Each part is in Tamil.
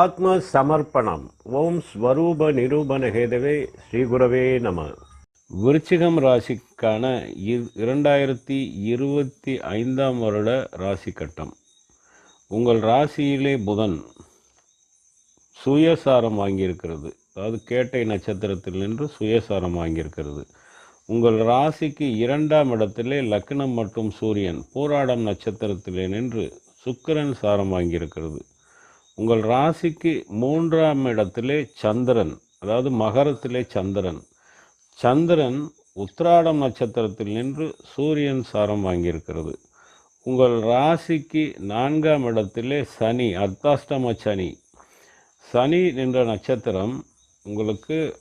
ஆத்ம சமர்ப்பணம் ஓம் ஸ்வரூப நிரூபண ஹேதவே ஸ்ரீகுரவே நம. விருச்சிகம் ராசிக்கான இரண்டாயிரத்தி இருபத்தி ஐந்தாம் வருட ராசி கட்டம். உங்கள் ராசியிலே புதன் சுயசாரம் வாங்கியிருக்கிறது. அதாவது கேட்டை நட்சத்திரத்தில் நின்று சுயசாரம் வாங்கியிருக்கிறது. உங்கள் ராசிக்கு இரண்டாம் இடத்திலே லக்னம் மற்றும் சூரியன் போராடம் நட்சத்திரத்திலே நின்று சுக்கிரன் சாரம் வாங்கியிருக்கிறது. உங்கள் ராசிக்கு மூன்றாம் இடத்திலே சந்திரன் அதாவது மகரத்திலே சந்திரன். சந்திரன் உத்திராடம் நட்சத்திரத்தில் நின்று சூரியன் சாரம் வாங்கியிருக்கிறது. உங்கள் ராசிக்கு நான்காம் இடத்திலே சனி அர்த்தாஷ்டம சனி. சனி நின்ற நட்சத்திரம் உங்களுக்கு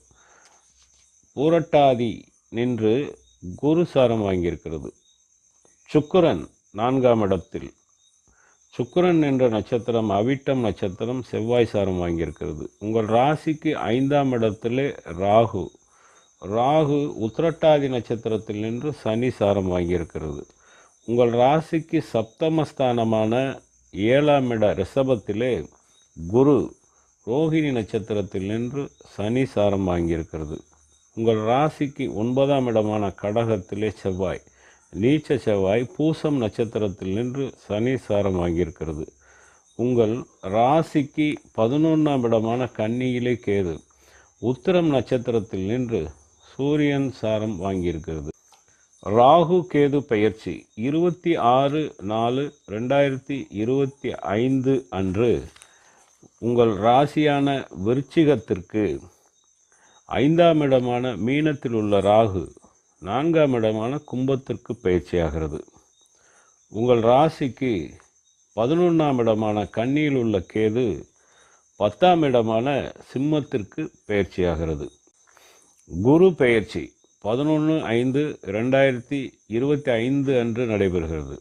பூரட்டாதி நின்று குரு சாரம் வாங்கியிருக்கிறது. சுக்கரன் நான்காம் இடத்தில். சுக்கரன் என்ற நட்சத்திரம் அவிட்டம் நட்சத்திரம் செவ்வாய் சாரம் வாங்கியிருக்கிறது. உங்கள் ராசிக்கு ஐந்தாம் இடத்திலே ராகு. ராகு உத்திரட்டாதி நட்சத்திரத்தில் நின்று சனி சாரம் வாங்கியிருக்கிறது. உங்கள் ராசிக்கு சப்தமஸ்தானமான ஏழாம் இட ரிஷபத்திலே குரு ரோகிணி நட்சத்திரத்தில் நின்று சனி சாரம் வாங்கியிருக்கிறது. உங்கள் ராசிக்கு ஒன்பதாம் இடமான கடகத்திலே செவ்வாய். நீச்ச செவ்வாய் பூசம் நட்சத்திரத்தில் நின்று சனி சாரம் வாங்கியிருக்கிறது. உங்கள் ராசிக்கு பதினொன்றாம் இடமான கன்னியிலே கேது உத்திரம் நட்சத்திரத்தில் நின்று சூரியன் சாரம் வாங்கியிருக்கிறது. ராகு கேது பயிற்சி இருபத்தி ஆறு நாலு ரெண்டாயிரத்தி இருபத்தி ஐந்து அன்று உங்கள் ராசியான விருச்சிகத்திற்கு ஐந்தாம் இடமான மீனத்தில் உள்ள ராகு நான்காம் இடமான கும்பத்திற்கு பயிற்சியாகிறது. உங்கள் ராசிக்கு பதினொன்றாம் இடமான கன்னியில் உள்ள கேது பத்தாம் இடமான சிம்மத்திற்கு பயிற்சியாகிறது. குரு பெயர்ச்சி பதினொன்று ஐந்து ரெண்டாயிரத்தி இருபத்தி ஐந்து அன்று நடைபெறுகிறது.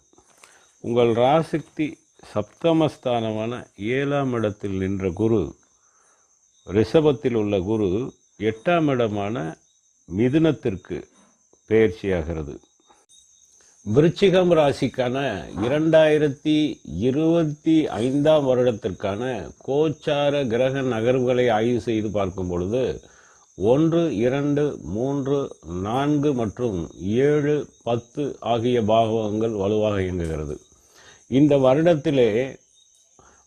உங்கள் ராசிக்கு சப்தமஸ்தானமான ஏழாம் இடத்தில் நின்ற குரு ரிஷபத்தில் உள்ள குரு எட்டாம் இடமான மிதுனத்திற்கு பெயர்ச்சியாகிறது விருச்சிகம் ராசிக்கான இரண்டாயிரத்தி இருபத்தி ஐந்தாம் வருடத்திற்கான கோச்சார கிரக நகர்வுகளை ஆய்வு செய்து பார்க்கும் பொழுது ஒன்று இரண்டு மூன்று நான்கு மற்றும் ஏழு பத்து ஆகிய பாகங்கள் வலுவாக இயங்குகிறது. இந்த வருடத்திலே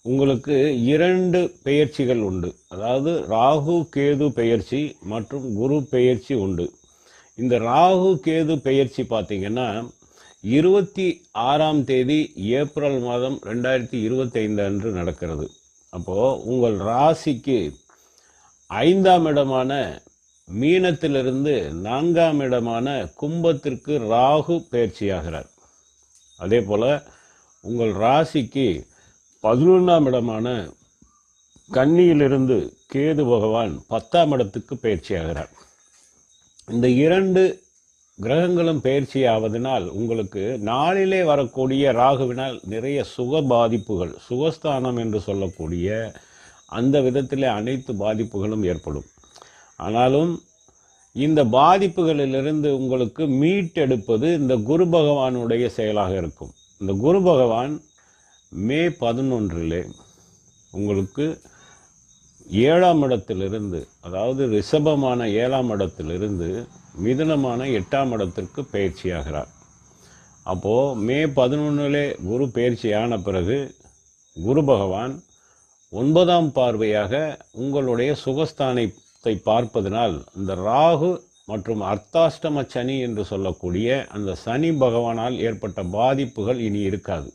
உங்களுக்கு இரண்டு பெயர்ச்சிகள் உண்டு. அதாவது ராகு கேது பெயர்ச்சி மற்றும் குரு பெயர்ச்சி உண்டு. இந்த ராகு கேது பெயர்ச்சி பார்த்தீங்கன்னா இருபத்தி ஆறாம் தேதி ஏப்ரல் மாதம் ரெண்டாயிரத்தி இருபத்தைந்து அன்று நடக்கிறது. அப்போது உங்கள் ராசிக்கு ஐந்தாம் இடமான மீனத்திலிருந்து நான்காம் இடமான கும்பத்திற்கு ராகு பயிற்சியாகிறார் அதே போல் உங்கள் ராசிக்கு பதினொன்றாம் இடமான கன்னியிலிருந்து கேது பகவான் பத்தாம் இடத்துக்கு பயிற்சியாகிறார் இந்த இரண்டு கிரகங்களும் பயிற்சியாவதனால் உங்களுக்கு நாளிலே வரக்கூடிய ராகுவினால் நிறைய சுக பாதிப்புகள் சுகஸ்தானம் என்று சொல்லக்கூடிய அந்த விதத்தில் அனைத்து பாதிப்புகளும் ஏற்படும். ஆனாலும் இந்த பாதிப்புகளிலிருந்து உங்களுக்கு மீட்டெடுப்பது இந்த குரு பகவானுடைய செயலாக இருக்கும். இந்த குரு பகவான் மே பதினொன்றிலே உங்களுக்கு ஏழாம் இடத்திலிருந்து அதாவது ரிஷபமான ஏழாம் இடத்திலிருந்து மிதுனமான எட்டாம் இடத்திற்கு பயிற்சியாகிறார். அப்போது மே பதினொன்றிலே குரு பயிற்சியான பிறகு குரு பகவான் ஒன்பதாம் பார்வையாக உங்களுடைய சுகஸ்தானத்தை பார்ப்பதனால் இந்த ராகு மற்றும் அர்த்தாஷ்டம சனி என்று சொல்லக்கூடிய அந்த சனி பகவானால் ஏற்பட்ட பாதிப்புகள் இனி இருக்காது.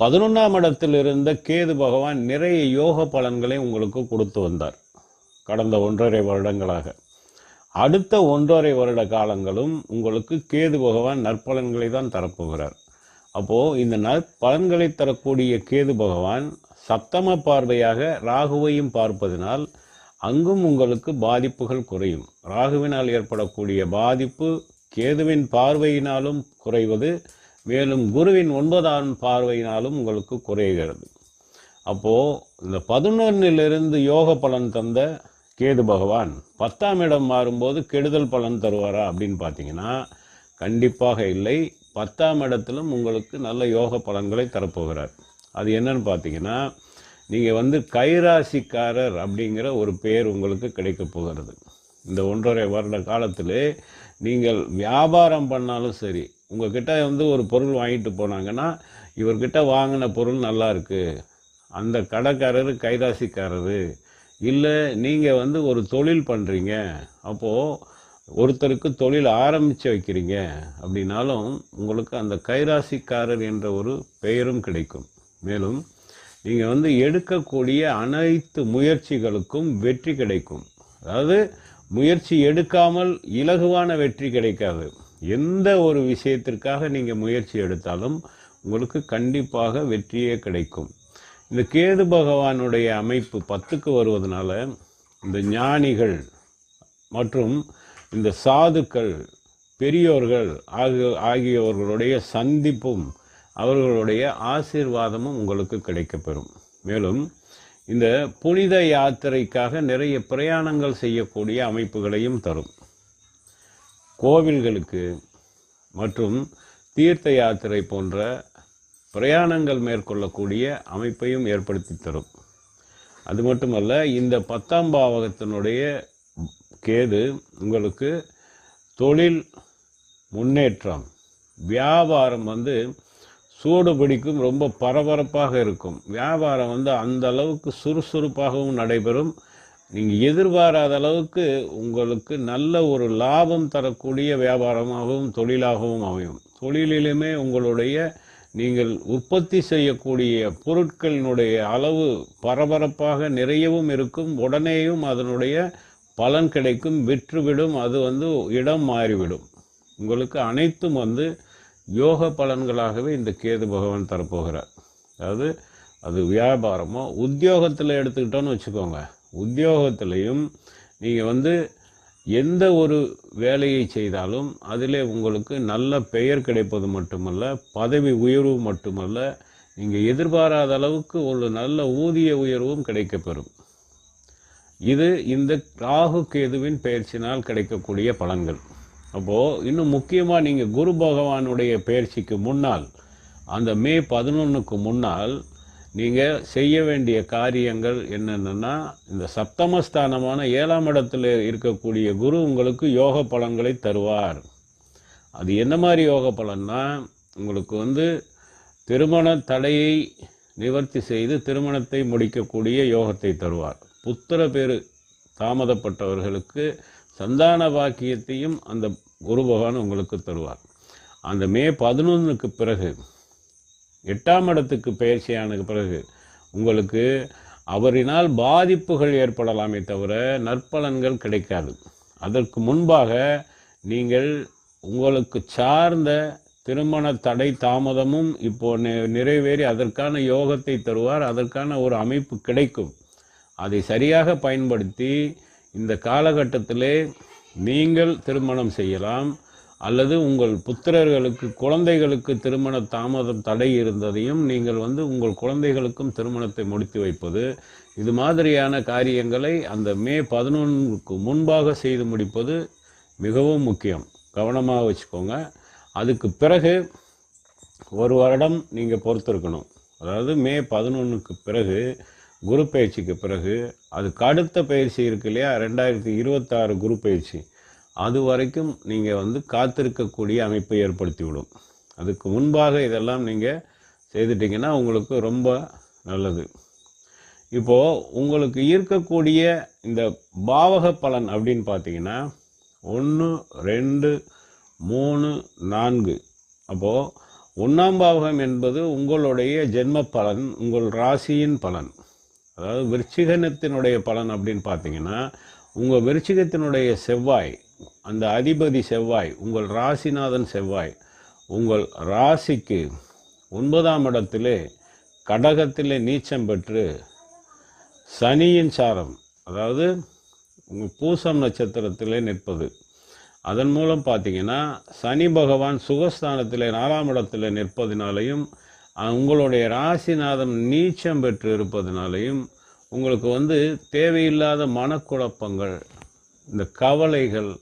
பதினொன்றாம் இடத்தில் இருந்த கேது பகவான் நிறைய யோக பலன்களை உங்களுக்கு கொடுத்து வந்தார் கடந்த ஒன்றரை வருடங்களாக. அடுத்த ஒன்றரை வருட காலங்களும் உங்களுக்கு கேது பகவான் நற்பலன்களை தான் தரப்போகிறார். அப்போது இந்த நற்பலன்களை தரக்கூடிய கேது பகவான் சப்தம பார்வையாக ராகுவையும் பார்ப்பதனால் அங்கும் உங்களுக்கு பாதிப்புகள் குறையும். ராகுவினால் ஏற்படக்கூடிய பாதிப்பு கேதுவின் பார்வையினாலும் குறைவது மேலும் குருவின் ஒன்பதாம் பார்வையினாலும் உங்களுக்கு குறைகிறது. அப்போது இந்த பதினொன்னிலிருந்து யோக பலன் தந்த கேது பகவான் பத்தாம் இடம் மாறும்போது கெடுதல் பலன் தருவாரா அப்படின்னு பார்த்தீங்கன்னா கண்டிப்பாக இல்லை. பத்தாம் இடத்திலும் உங்களுக்கு நல்ல யோக பலன்களை தரப்போகிறார். அது என்னன்னு பார்த்தீங்கன்னா நீங்கள் வந்து கைராசிக்காரர் அப்படிங்கிற ஒரு பெயர் உங்களுக்கு கிடைக்கப் போகிறது. இந்த ஒன்றரை வருட காலத்தில் நீங்கள் வியாபாரம் பண்ணாலும் சரி உங்கள்கிட்ட வந்து ஒரு பொருள் வாங்கிட்டு போனாங்கன்னா இவர்கிட்ட வாங்கின பொருள் நல்லா இருக்குது அந்த கடைக்காரர் கைராசிக்காரரு. இல்லை நீங்கள் வந்து ஒரு தொழில் பண்ணுறீங்க அப்போது ஒருத்தருக்கு தொழில் ஆரம்பித்து வைக்கிறீங்க. அப்படின்னாலும் உங்களுக்கு அந்த கைராசிக்காரர் என்ற ஒரு பெயரும் கிடைக்கும். மேலும் நீங்கள் வந்து எடுக்கக்கூடிய அனைத்து முயற்சிகளுக்கும் வெற்றி கிடைக்கும். அதாவது முயற்சி எடுக்காமல் இலகுவான வெற்றி கிடைக்காது. எந்த ஒரு விஷயத்திற்காக நீங்கள் முயற்சி எடுத்தாலும் உங்களுக்கு கண்டிப்பாக வெற்றியே கிடைக்கும். இந்த கேது பகவானுடைய அமைப்பு பத்துக்கு வருவதனால இந்த ஞானிகள் மற்றும் இந்த சாதுக்கள் பெரியோர்கள் ஆகிய ஆகியவர்களுடைய சந்திப்பும் அவர்களுடைய ஆசீர்வாதமும் உங்களுக்கு கிடைக்கப்பெறும். மேலும் இந்த புனித யாத்திரைக்காக நிறைய பிரயாணங்கள் செய்யக்கூடிய அமைப்புகளையும் தரும். கோவில்களுக்கு மற்றும் தீர்த்த யாத்திரை போன்ற பிரயாணங்கள் மேற்கொள்ளக்கூடிய அமைப்பையும் ஏற்படுத்தி தரும். அது மட்டுமல்ல இந்த பத்தாம் பாவகத்தினுடைய கேது உங்களுக்கு தொழில் முன்னேற்றம் வியாபாரம் வந்து சூடு பிடிக்கும் ரொம்ப பரபரப்பாக இருக்கும். வியாபாரம் வந்து அந்த அளவுக்கு சுறுசுறுப்பாகவும் நடைபெறும். நீங்கள் எதிர்பாராத அளவுக்கு உங்களுக்கு நல்ல ஒரு லாபம் தரக்கூடிய வியாபாரமாகவும் தொழிலாகவும் அமையும். தொழிலிலுமே உங்களுடைய நீங்கள் உற்பத்தி செய்யக்கூடிய பொருட்களினுடைய அளவு பரபரப்பாக நிறையவும் இருக்கும். உடனேயும் அதனுடைய பலன் கிடைக்கும். விற்றுவிடும். அது வந்து இடம் மாறிவிடும். உங்களுக்கு அனைத்தும் வந்து யோக பலன்களாகவே இந்த கேது பகவான் தரப்போகிறார். அதாவது அது வியாபாரமோ உத்தியோகத்தில் எடுத்துக்கிட்டோன்னு வச்சுக்கோங்க. உத்தியோகத்திலையும் நீங்கள் வந்து எந்த ஒரு வேலையை செய்தாலும் அதிலே உங்களுக்கு நல்ல பெயர் கிடைப்பது மட்டுமல்ல பதவி உயர்வு மட்டுமல்ல நீங்கள் எதிர்பாராத அளவுக்கு ஒரு நல்ல ஊதிய உயர்வும் கிடைக்கப்பெறும். இது இந்த ராகு கேதுவின் பயிற்சினால் கிடைக்கக்கூடிய பலன்கள். அப்போது இன்னும் முக்கியமாக நீங்கள் குரு பகவானுடைய பயிற்சிக்கு முன்னால் அந்த மே பதினொன்றுக்கு முன்னால் நீங்கள் செய்ய வேண்டிய காரியங்கள் என்னென்னா இந்த சப்தமஸ்தானமான ஏழாம் இடத்துல இருக்கக்கூடிய குரு உங்களுக்கு யோக பலன்களை தருவார். அது என்ன மாதிரி யோக பலன்னா உங்களுக்கு வந்து திருமண தடையை நிவர்த்தி செய்து திருமணத்தை முடிக்கக்கூடிய யோகத்தை தருவார். புத்திர பேரு தாமதப்பட்டவர்களுக்கு சந்தான பாக்கியத்தையும் அந்த குரு பகவான் உங்களுக்கு தருவார். அந்த மே பதினொன்றுக்கு பிறகு எட்டாம் இடத்துக்கு பயிற்சியான பிறகு உங்களுக்கு அவரினால் பாதிப்புகள் ஏற்படலாமே தவிர நற்பலன்கள் கிடைக்காது. அதற்கு முன்பாக நீங்கள் உங்களுக்கு சார்ந்த திருமண தடை தாமதமும் இப்போ நிறைவேறி அதற்கான யோகத்தை தருவார் அதற்கான ஒரு அமைப்பு கிடைக்கும். அதை சரியாக பயன்படுத்தி இந்த காலகட்டத்திலே நீங்கள் திருமணம் செய்யலாம். அல்லது உங்கள் புத்திரர்களுக்கு குழந்தைகளுக்கு திருமண தாமதம் தடை இருந்ததையும் நீங்கள் வந்து உங்கள் குழந்தைகளுக்கும் திருமணத்தை முடித்து வைப்பது. இது மாதிரியான காரியங்களை அந்த மே பதினொன்றுக்கு முன்பாக செய்து முடிப்பது மிகவும் முக்கியம். கவனமாக வச்சுக்கோங்க. அதுக்கு பிறகு ஒரு வருடம் நீங்கள் பொறுத்திருக்கணும். அதாவது மே பதினொன்றுக்கு பிறகு குரு பயிற்சிக்கு பிறகு அதுக்கு அடுத்த பயிற்சி இருக்கு இல்லையா? ரெண்டாயிரத்தி இருபத்தாறு குரு பயிற்சி. அது வரைக்கும் நீங்கள் வந்து காத்திருக்கக்கூடிய அமைப்பை ஏற்படுத்தி விடும் அதுக்கு முன்பாக இதெல்லாம் நீங்கள் செய்துட்டீங்கன்னா உங்களுக்கு ரொம்ப நல்லது. இப்போது உங்களுக்கு இருக்கக்கூடிய இந்த பாவக பலன் அப்படின்னு பார்த்தீங்கன்னா ஒன்று ரெண்டு மூணு நான்கு. அப்போது ஒன்றாம் பாவகம் என்பது உங்களுடைய ஜென்ம பலன் உங்கள் ராசியின் பலன். அதாவது விருச்சிகனத்தினுடைய பலன் அப்படின்னு பார்த்தீங்கன்னா உங்கள் விருச்சிகத்தினுடைய செவ்வாய் அந்த அதிபதி செவ்வாய் உங்கள் ராசிநாதன் செவ்வாய் உங்கள் ராசிக்கு ஒன்பதாம் இடத்திலே கடகத்திலே நீச்சம் பெற்று சனியின் சாரம் அதாவது உங்கள் பூசம் நட்சத்திரத்திலே நிற்பது. அதன் மூலம் பார்த்தீங்கன்னா சனி பகவான் சுகஸ்தானத்தில் நாலாம் இடத்துல நிற்பதினாலையும் உங்களுடைய ராசிநாதன் நீச்சம் பெற்று இருப்பதினாலையும் உங்களுக்கு வந்து தேவையில்லாத மனக்குழப்பங்கள் இந்த கவலைகள்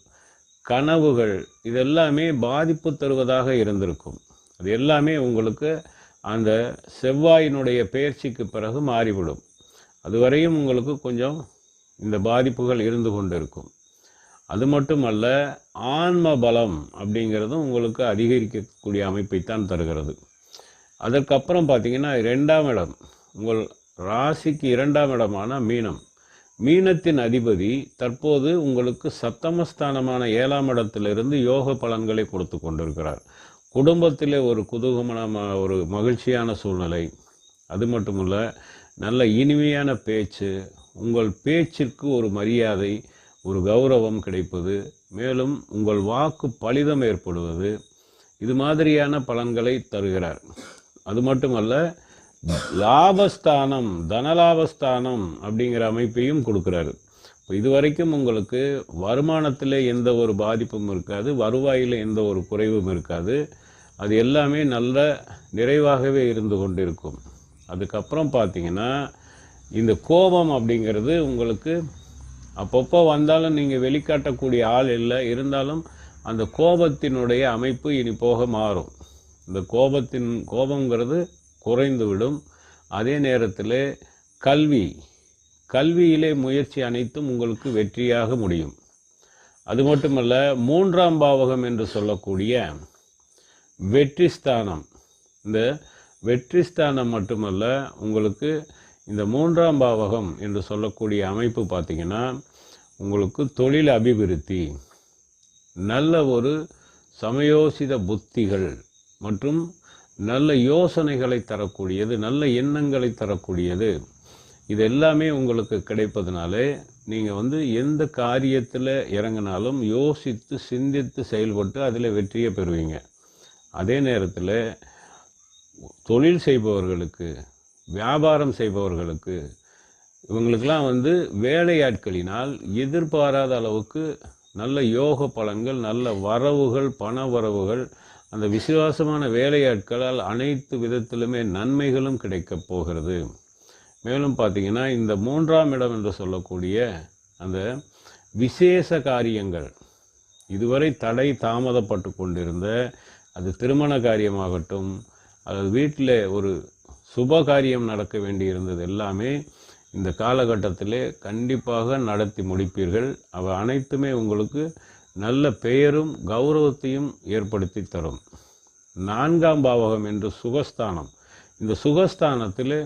கனவுகள் இதெல்லாமே பாதிப்பு தருவதாக இருந்திருக்கும். அது எல்லாமே உங்களுக்கு அந்த செவ்வாயினுடைய பயிற்சிக்கு பிறகு மாறிவிடும். அதுவரையும் உங்களுக்கு கொஞ்சம் இந்த பாதிப்புகள் இருந்து கொண்டு இருக்கும் அது மட்டுமல்ல ஆன்ம பலம் அப்படிங்கிறதும் உங்களுக்கு அதிகரிக்கக்கூடிய அமைப்பைத்தான் தருகிறது. அதற்கப்புறம் பார்த்தீங்கன்னா ரெண்டாம் இடம் உங்கள் ராசிக்கு இரண்டாம் இடமான மீனம். மீனத்தின் அதிபதி தற்போது உங்களுக்கு சப்தமஸ்தானமான ஏழாம் இடத்திலிருந்து யோக பலன்களை கொடுத்து கொண்டிருக்கிறார். குடும்பத்திலே ஒரு குதூகமான ஒரு மகிழ்ச்சியான சூழ்நிலை. அது மட்டுமல்ல நல்ல இனிமையான பேச்சு உங்கள் பேச்சிற்கு ஒரு மரியாதை ஒரு கௌரவம் கிடைப்பது மேலும் உங்கள் வாக்கு பலிதம் ஏற்படுவது இது மாதிரியான பலன்களை தருகிறார். அது மட்டுமல்ல லாபஸ்தானம் தனலாபஸ்தானம் அப்படிங்கிற அமைப்பையும் கொடுக்குறாரு. இப்போ இதுவரைக்கும் உங்களுக்கு வருமானத்தில் எந்த ஒரு பாதிப்பும் இருக்காது வருவாயில் எந்த ஒரு குறைவும் இருக்காது. அது எல்லாமே நல்ல நிறைவாகவே இருந்து கொண்டிருக்கும். அதுக்கப்புறம் பார்த்தீங்கன்னா இந்த கோபம் அப்படிங்கிறது உங்களுக்கு அப்பப்போ வந்தாலும் நீங்கள் வெளிக்காட்டக்கூடிய ஆள் இல்லை இருந்தாலும் அந்த கோபத்தினுடைய அமைப்பு இனி போக மாறும். இந்த கோபத்தின் கோபங்கிறது குறைந்துவிடும் அதே நேரத்தில் கல்வி கல்வியிலே முயற்சி அனைத்தும் உங்களுக்கு வெற்றியாக முடியும். அது மட்டுமல்ல மூன்றாம் பாவகம் என்று சொல்லக்கூடிய வெற்றி ஸ்தானம். இந்த வெற்றி ஸ்தானம் மட்டுமல்ல உங்களுக்கு இந்த மூன்றாம் பாவகம் என்று சொல்லக்கூடிய அமைப்பு பார்த்திங்கன்னா உங்களுக்கு தொழில் அபிவிருத்தி நல்ல ஒரு சமயோசித புத்திகள் மற்றும் நல்ல யோசனைகளை தரக்கூடியது நல்ல எண்ணங்களை தரக்கூடியது. இது எல்லாமே உங்களுக்கு கிடைப்பதனாலே நீங்கள் வந்து எந்த காரியத்தில் இறங்கினாலும் யோசித்து சிந்தித்து செயல்பட்டு அதில் வெற்றியை பெறுவீங்க. அதே நேரத்தில் தொழில் செய்பவர்களுக்கு வியாபாரம் செய்பவர்களுக்கு இவங்களுக்கெல்லாம் வந்து வேலையாட்களினால் எதிர்பாராத அளவுக்கு நல்ல யோக பலன்கள் நல்ல வரவுகள் பண வரவுகள் அந்த விசுவாசமான வேலையாட்களால் அனைத்து விதத்திலுமே நன்மைகளும் கிடைக்கப் போகிறது. மேலும் பார்த்தீங்கன்னா இந்த மூன்றாம் இடம் என்று சொல்லக்கூடிய அந்த விசேஷ காரியங்கள் இதுவரை தடை தாமதப்பட்டு கொண்டிருந்த அது திருமண காரியமாகட்டும் அது வீட்டில் ஒரு சுப காரியம் நடக்க வேண்டியிருந்தது எல்லாமே இந்த காலகட்டத்திலே கண்டிப்பாக நடத்தி முடிப்பீர்கள். அவை அனைத்துமே உங்களுக்கு நல்ல பெயரும் கௌரவத்தையும் ஏற்படுத்தி தரும். நான்காம் பாவகம் என்று சுகஸ்தானம். இந்த சுகஸ்தானத்தில்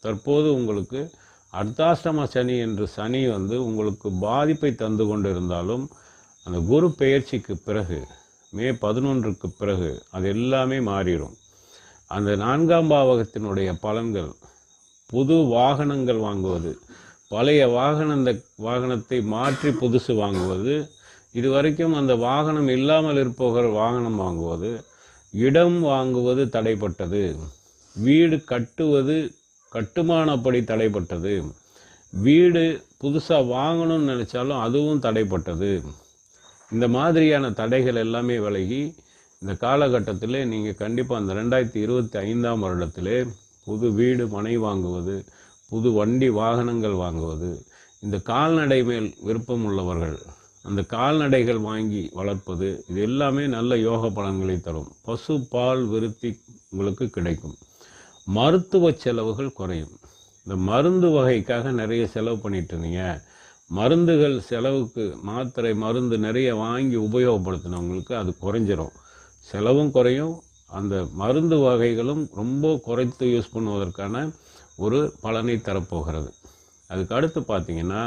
தற்போது உங்களுக்கு அர்த்தாஷ்டம சனி என்று சனி வந்து உங்களுக்கு பாதிப்பை தந்து கொண்டிருந்தாலும் அந்த குரு பெயர்ச்சிக்கு பிறகு மே பதினொன்றுக்கு பிறகு அது எல்லாமே மாறிடும். அந்த நான்காம் பாவகத்தினுடைய பலன்கள் புது வாகனங்கள் வாங்குவது பழைய வாகன வாகனத்தை மாற்றி புதுசு வாங்குவது இதுவரைக்கும் அந்த வாகனம் இல்லாமல் இருப்பவர் வாகனம் வாங்குவது இடம் வாங்குவது தடைப்பட்டது. வீடு கட்டுவது கட்டுமானப்படி தடைப்பட்டது. வீடு புதுசாக வாங்கணும்னு நினச்சாலும் அதுவும் தடைப்பட்டது. இந்த மாதிரியான தடைகள் எல்லாமே விலகி இந்த காலகட்டத்தில் நீங்கள் கண்டிப்பாக அந்த ரெண்டாயிரத்தி இருபத்தி ஐந்தாம் வருடத்திலே புது வீடு மனை வாங்குவது புது வண்டி வாகனங்கள் வாங்குவது இந்த கால்நடை மேல் விருப்பம் உள்ளவர்கள் அந்த கால்நடைகள் வாங்கி வளர்ப்பது இது எல்லாமே நல்ல யோக பலன்களை தரும். பசு பால் விருத்தி உங்களுக்கு கிடைக்கும். மருத்துவ செலவுகள் குறையும். இந்த மருந்து வகைக்காக நிறைய செலவு பண்ணிட்டு இருந்தீங்க. மருந்துகள் செலவுக்கு மாத்திரை மருந்து நிறைய வாங்கி உபயோகப்படுத்தினவங்களுக்கு அது குறைஞ்சிரும். செலவும் குறையும். அந்த மருந்து வகைகளும் ரொம்ப குறைத்து யூஸ் பண்ணுவதற்கான ஒரு பலனை தரப்போகிறது. அதுக்கு அடுத்து பார்த்தீங்கன்னா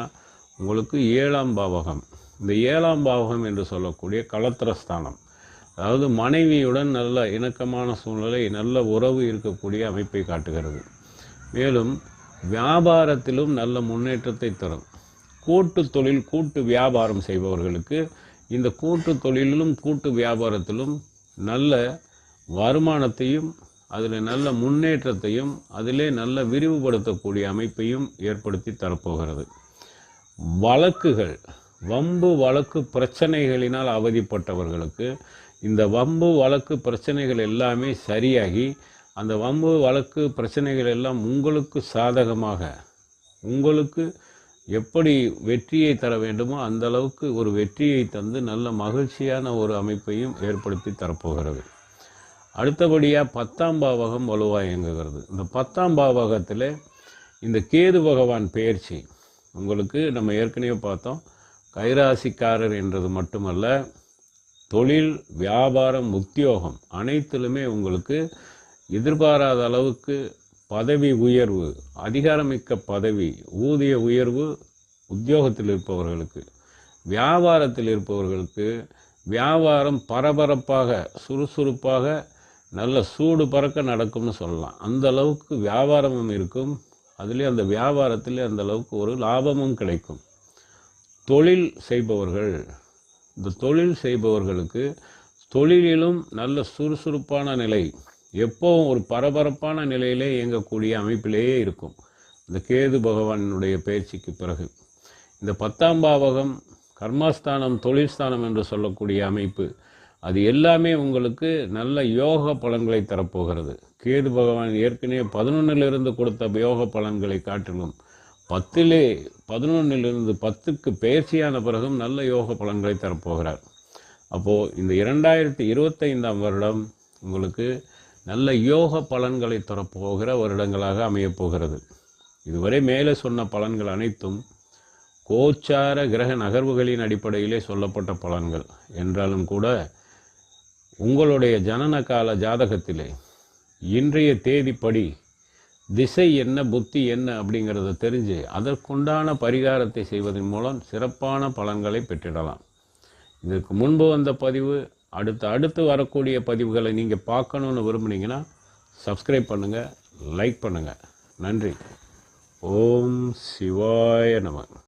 உங்களுக்கு ஏழாம் பாவகம். இந்த ஏழாம் பாவகம் என்று சொல்லக்கூடிய களத்திரஸ்தானம். அதாவது மனைவியுடன் நல்ல இணக்கமான சூழ்நிலை நல்ல உறவு இருக்கக்கூடிய அமைப்பை காட்டுகிறது. மேலும் வியாபாரத்திலும் நல்ல முன்னேற்றத்தை தரும். கூட்டு தொழில் கூட்டு வியாபாரம் செய்பவர்களுக்கு இந்த கூட்டு தொழிலிலும் கூட்டு வியாபாரத்திலும் நல்ல வருமானத்தையும் அதில் நல்ல முன்னேற்றத்தையும் அதிலே நல்ல விரிவுபடுத்தக்கூடிய அமைப்பையும் ஏற்படுத்தி தரப்போகிறது. வழக்குகள் வம்பு வழக்கு பிரச்சனைகளினால் அவதிப்பட்டவர்களுக்கு இந்த வம்பு வழக்கு பிரச்சனைகள் எல்லாமே சரியாகி அந்த வம்பு வழக்கு பிரச்சனைகள் எல்லாம் உங்களுக்கு சாதகமாக உங்களுக்கு எப்படி வெற்றியை தர வேண்டுமோ அந்த அளவுக்கு ஒரு வெற்றியை தந்து நல்ல மகிழ்ச்சியான ஒரு அமைப்பையும் ஏற்படுத்தி தரப்போகிறது. அடுத்தபடியாக பத்தாம் பாவகம் வலுவாக இயங்குகிறது. இந்த பத்தாம் பாவகத்தில் இந்த கேது பகவான் பெயர்ச்சி உங்களுக்கு நம்ம ஏற்கனவே பார்த்தோம். கைராசிக்காரர் என்றது மட்டுமல்ல தொழில் வியாபாரம் உத்தியோகம் அனைத்திலுமே உங்களுக்கு எதிர்பாராத அளவுக்கு பதவி உயர்வு அதிகாரமிக்க பதவி ஊதிய உயர்வு உத்தியோகத்தில் இருப்பவர்களுக்கு வியாபாரத்தில் இருப்பவர்களுக்கு வியாபாரம் பரபரப்பாக சுறுசுறுப்பாக நல்ல சூடு பறக்க நடக்கும்னு சொல்லலாம். அந்த அளவுக்கு வியாபாரமும் இருக்கும். அதுலேயும் அந்த வியாபாரத்தில் அந்த அளவுக்கு ஒரு லாபமும் கிடைக்கும். தொழில் செய்பவர்கள் இந்த தொழில் செய்பவர்களுக்கு தொழிலிலும் நல்ல சுறுசுறுப்பான நிலை எப்போவும் ஒரு பரபரப்பான நிலையிலே இயங்கக்கூடிய அமைப்பிலேயே இருக்கும். இந்த கேது பகவானுடைய பயிற்சிக்கு பிறகு. இந்த பத்தாம் பாவகம் கர்மஸ்தானம் தொழில்ஸ்தானம் என்று சொல்லக்கூடிய அமைப்பு அது எல்லாமே உங்களுக்கு நல்ல யோக பலன்களை தரப்போகிறது. கேது பகவான் ஏற்கனவே பதினொன்னிலிருந்து கொடுத்த யோக பலன்களை காட்டிலும் பத்திலே பதினொன்னிலிருந்து பத்துக்கு பயிற்சியான பிறகும் நல்ல யோக பலன்களை தரப்போகிறார். அப்போது இந்த இரண்டாயிரத்தி இருபத்தைந்தாம் வருடம் உங்களுக்கு நல்ல யோக பலன்களை தரப்போகிற வருடங்களாக அமையப்போகிறது இதுவரை மேலே சொன்ன பலன்கள் அனைத்தும் கோச்சார கிரக நகர்வுகளின் அடிப்படையிலே சொல்லப்பட்ட பலன்கள். என்றாலும் கூட உங்களுடைய ஜனன கால ஜாதகத்திலே இன்றைய தேதிப்படி திசை என்ன புத்தி என்ன அப்படிங்கிறத தெரிஞ்சு அதற்குண்டான பரிகாரத்தை செய்வதன் மூலம் சிறப்பான பலன்களை பெற்றிடலாம். இதற்கு முன்பு வந்த பதிவு அடுத்து அடுத்து வரக்கூடிய பதிவுகளை நீங்கள் பார்க்கணுன்னு விரும்புனீங்கன்னா சப்ஸ்கிரைப் பண்ணுங்கள் லைக் பண்ணுங்கள் நன்றி. ஓம் சிவாய நம.